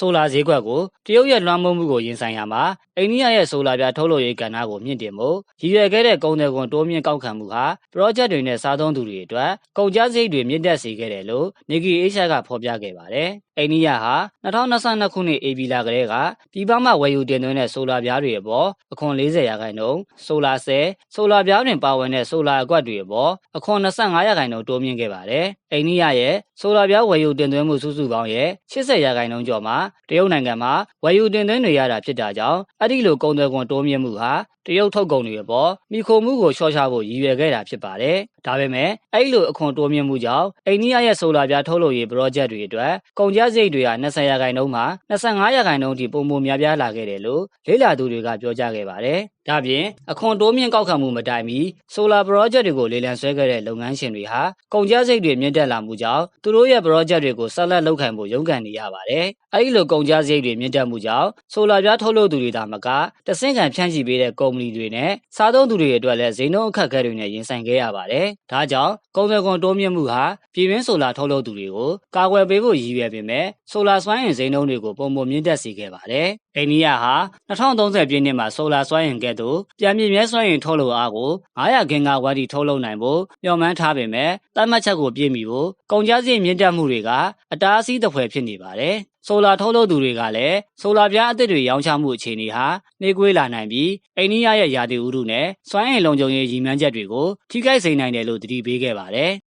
ဆိုလာဈေးကွက်ကိုတရုတ်ရဲ့လွှမ်းမိုးမှုကိုရင်ဆိုင်ရမှာအိန္ဒိယရဲ့ဆိုလာပြထုတ်လုပ်ရေးကဏ္ဍကိုမြင့်တင်မှုရည်ရွယ်ခဲ့တဲ့ကုန်တယ်ကွန်တိုးမြင့်ကောက်ခံမှုဟာ project တွေနဲ့စားသုံးသူတွေအတွက်ကုန်ကျစရိတ်တွေမြင့်တက်စေခဲ့တယ်လို့ Nikkei Asia ကဖော်ပြခဲ့ပါတယ်။အိန္ဒိယဟာ2022ခုနှစ် AB လကလေးကပြည်ပမှဝယ်ယူတင်သွင်းတဲ့ဆိုလာပြားတွေအပေါ်အခွန်40ရာခိုင်နှုန်းဆိုလာဆဲဆိုလာပြားတွင်ပါဝင်တဲ့ဆိုလာအကွက်တွေအပေါ်အခွန်25ရာခိုင်နှုန်းတိုးမြင့်ခဲ့ပါတယ်။အိန္ဒိယရဲ့ ဆိုလာပြားဝယ်ယူတင်သွင်းမှုစုစုပေါင်းရဲ့80ရာခိုင်နှုန်းကျော်မှာတရုတ်နိုင်ငံမှာဝယ်ယူတင်သွင်းနေရတာဖြစ်တာကြောင့်အဲ့ဒီလိုကုန်သွယ်ခွန်တိုးမြင့်မှုဟာတရုတ်ထုတ်ကုန်တွေအပေါ်မိခိုမှုကိုလျှော့ချဖို့ရည်ရွယ်ခဲ့တာဖြစ်ပါတယ်။ဒါပေမဲ့အဲ့ဒီလိုအခွန်တိုးမြင့်မှုကြောင့်အိန္ဒိယရဲ့ဆိုလာပြားထုတ်လုပ်ရေး project တွေအတွက်ကုန်ကျစရိတ်တွေက20ရာခိုင်နှုန်းမှ25ရာခိုင်နှုန်းထိပုံမှန်များပြားလာခဲ့တယ်လို့လေ့လာသူတွေကပြောကြားခဲ့ပါတယ်။ဒါပြင်အခွန်တိုးမြင့်ကောက်ခံမှုမတိုင်မီ solar project တွေကိုလေလံဆွဲခဲ့တဲ့လုပ်ငန်းရှင်တွေဟာကုန်ကျစရိတ်တွေမြင့်တက်လာမှုကြောင့်သူတို့ရဲ့ project တွေကိုဆက်လက်လုပ်ခံဖို့ရုန်းကန်နေရပါတယ်။အဲဒီလိုကုန်ကျစရိတ်တွေမြင့်တက်မှုကြောင့် solar ပြားထုတ်လုပ်သူတွေဒါမကတဆင့်ခံဖြန့်ချိပေးတဲ့ကုမ္ပဏီတွေနဲ့စားသုံးသူတွေအတွက်လည်းဈေးနှုန်းအခက်အခဲတွေနဲ့ရင်ဆိုင်ခဲ့ရပါတယ်။ဒါကြောင့်ကုန်သွယ်ခွန်တိုးမြင့်မှုဟာပြည်တွင်း solar ထုတ်လုပ်သူတွေကိုကာကွယ်ပေးဖို့ရည်ရွယ်ပေမဲ့ solar စွမ်းအင်ဈေးနှုန်းတွေကိုပုံမှန်မြင့်တက်စေခဲ့ပါတယ်။အိန္ဒိယဟာ2030ပြည့်နှစ်မှာ solar စွမ်းအင်ကဲ့သို့ပြန်ပြည့်မြဲစွမ်းအင်ထုတ်လုပ်အားကို900ဂင်ဂါဝတ်ထိထုတ်လုပ်နိုင်ဖို့မျှော်မှန်းထားပေမဲ့တတ်မှတ်ချက်ကိုပြည့်မီဖို့ကုန်ကျစရိတ်မြင့်တက်မှုတွေကအတားအဆီးတစ်ဖွဲဖြစ်နေပါတယ်။ဆိုလာထုတ်လုပ်သူတွေကလည်းဆိုလာပြားအသစ်တွေရောင်းချမှုအခြေအနေဟာနှေးကွေးလာနိုင်ပြီးအိန္ဒိယရဲ့ယာတီဥတုနဲ့စွမ်းအင်လုံခြုံရေးရည်မှန်းချက်တွေကိုထိခိုက်စေနိုင်တယ်လို့သတိပေးခဲ့ပါတယ်။